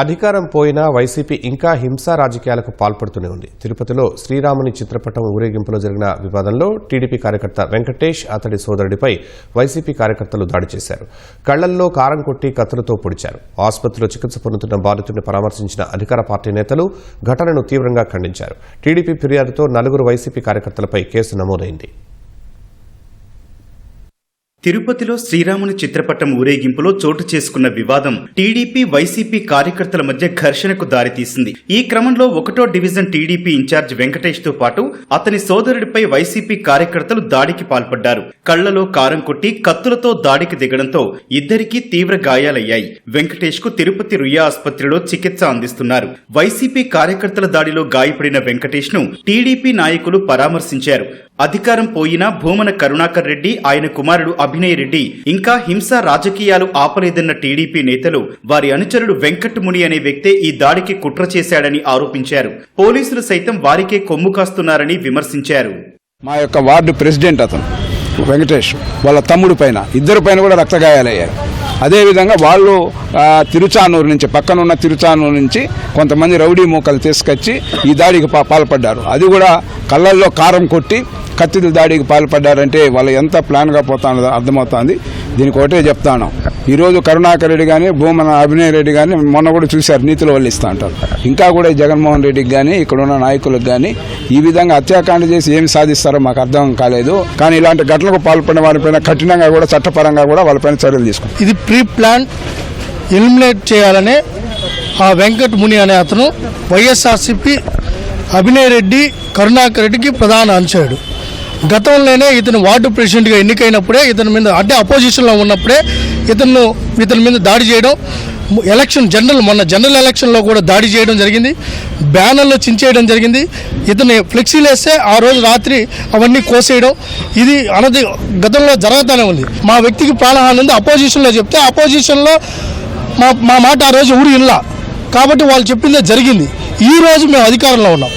అధికారం పోయినా వైసీపీ ఇంకా హింసా రాజకీయాలకు పాల్పడుతూనే ఉంది. తిరుపతిలో శ్రీరాముని చిత్రపటం ఊరేగింపులో జరిగిన వివాదంలో టీడీపీ కార్యకర్త వెంకటేష్ అతడి సోదరుడిపై వైసీపీ కార్యకర్తలు దాడి చేశారు. కళ్ళల్లో కారం కొట్టి కత్తులతో పొడిచారు. ఆసుపత్రిలో చికిత్స పొందుతున్న బాధితుడిని పరామర్శించిన అధికార పార్టీ నేతలు ఘటనను తీవ్రంగా ఖండించారు. టీడీపీ ఫిర్యాదుతో నలుగురు వైసీపీ కార్యకర్తలపై కేసు నమోదైంది. తిరుపతిలో శ్రీరాముని చిత్రపటం ఊరేగింపులో చోటు చేసుకున్న వివాదం టీడీపీ వైసీపీ కార్యకర్తల మధ్య ఘర్షణకు దారితీసింది. ఈ క్రమంలో ఒకటో డివిజన్ టీడీపీ ఇన్ఛార్జ్ వెంకటేష్తో పాటు అతని సోదరుడిపై వైసీపీ కార్యకర్తలు దాడికి పాల్పడ్డారు. కళ్ళలో కారం కొట్టి కత్తులతో దాడికి దిగడంతో ఇద్దరికీ తీవ్ర గాయాలయ్యాయి. వెంకటేష్కు తిరుపతి రుయా ఆసుపత్రిలో చికిత్స అందిస్తున్నారు. వైసీపీ కార్యకర్తల దాడిలో గాయపడిన వెంకటేష్ను టీడీపీ నాయకులు పరామర్శించారు. అధికారం పోయినా భూమన కరుణాకర్ రెడ్డి ఆయన కుమారుడు అభినయ్ రెడ్డి ఇంకా హింస రాజకీయాలు ఆపలేదన్న టీడీపీ నేతలు వారి అనుచరుడు వెంకటముని అనే వ్యక్తే ఈ దాడికి కుట్ర చేశాడని ఆరోపించారు. పోలీసులు సైతం వారికే కొమ్ము కాస్తున్నారని విమర్శించారు. మా యొక్క వార్డు ప్రెసిడెంట్ అతను వెంకటేష్ వాళ్ళ తమ్ముడు పైన ఇద్దరు పైన కూడా రక్తగాయాలయ్యారు. అదేవిధంగా వాళ్ళు తిరుచానూరు నుంచి పక్కనున్న తిరుచానూరు నుంచి కొంతమంది రౌడీ మూకలు తీసుకొచ్చి ఈ దాడికి పాల్పడ్డారు. అది కూడా కళ్ళల్లో కారం కొట్టి కత్తిల దాడికి పాల్పడ్డారంటే వాళ్ళు ఎంత ప్లాన్గా పోతానో అర్థమవుతోంది. దీనికి ఒకటే చెప్తాను. ఈరోజు కరుణాకర్ రెడ్డి కానీ భూమన అభినయ్ రెడ్డి కానీ మొన్న కూడా చూశారు నీతిలో వాళ్ళు ఇస్తా అంటారు. ఇంకా కూడా జగన్మోహన్ రెడ్డికి కానీ ఇక్కడ ఉన్న నాయకులకు కానీ ఈ విధంగా హత్యాకాండ చేసి ఏమి సాధిస్తారో మాకు అర్థం కాలేదు. కానీ ఇలాంటి ఘటనలకు పాల్పడిన వారిపైన కఠినంగా కూడా చట్టపరంగా కూడా వాళ్ళపైన చర్యలు తీసుకుంటాం. ఇది ప్రీ ప్లాన్ ఎలిమినేట్ చేయాలనే ఆ వెంకట్ ముని అనే అతను వైఎస్ఆర్సిపి అభినయ్ రెడ్డి కరుణాకర్ రెడ్డికి ప్రధాన అంచాడు గతంలోనే ఇతను వార్డు ప్రెసిడెంట్గా ఎన్నికైనప్పుడే ఇతని మీద అంటే అపోజిషన్లో ఉన్నప్పుడే ఇతను ఇతని మీద దాడి చేయడం ఎలక్షన్ జనరల్ మొన్న జనరల్ ఎలక్షన్లో కూడా దాడి చేయడం జరిగింది బ్యానర్లు చించేయడం జరిగింది ఇతను ఫ్లెక్సీలు వేస్తే ఆ రోజు రాత్రి అవన్నీ కోసేయడం ఇది అనది గతంలో జరగతానే ఉంది. మా వ్యక్తికి ప్రాణహాని ఉంది అపోజిషన్లో చెప్తే అపోజిషన్లో మా మా మాట ఆ రోజు ఊరు ఇల్లా కాబట్టి వాళ్ళు చెప్పిందే జరిగింది. ఈ రోజు మేము అధికారంలో ఉన్నాం.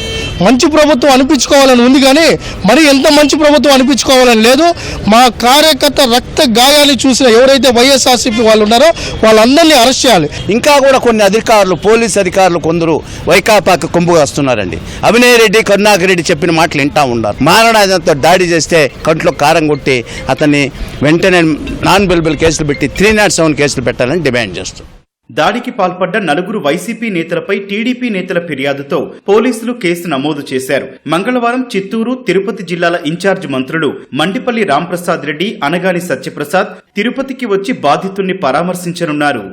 మంచి ప్రభుత్వం అనిపించుకోవాలని ఉంది కానీ మరి ఎంత మంచి ప్రభుత్వం అనిపించుకోవాలని లేదు. మా కార్యకర్త రక్త గాయాలు చూసిన ఎవరైతే వైఎస్ఆర్సీపీ వాళ్ళు ఉన్నారో వాళ్ళందరినీ అరెస్ట్ చేయాలి. ఇంకా కూడా కొన్ని అధికారులు పోలీస్ అధికారులు కొందరు వైకాపాకి కొంపుగా వస్తున్నారండి అభినయ్ రెడ్డి కరుణాకర్ రెడ్డి చెప్పిన మాటలు వింటా ఉన్నారు మారణాయుధంతో దాడి చేస్తే కంట్లో కారం కొట్టి అతన్ని వెంటనే నాన్ బెల్బుల్ కేసులు పెట్టి త్రీ నాట్ సెవెన్ కేసులు పెట్టాలని డిమాండ్ చేస్తున్నారు దాడికి పాల్పడ్డ నలుగురు వైసీపీ నేతలపై టీడీపీ నేతల ఫిర్యాదుతో పోలీసులు కేసు నమోదు చేశారు. మంగళవారం చిత్తూరు తిరుపతి జిల్లాల ఇన్ఛార్జ్ మంత్రులు మండిపల్లి రాంప్రసాద్ రెడ్డి అనగాని సత్యప్రసాద్ తిరుపతికి వచ్చి బాధితుల్ని పరామర్శించనున్నారు.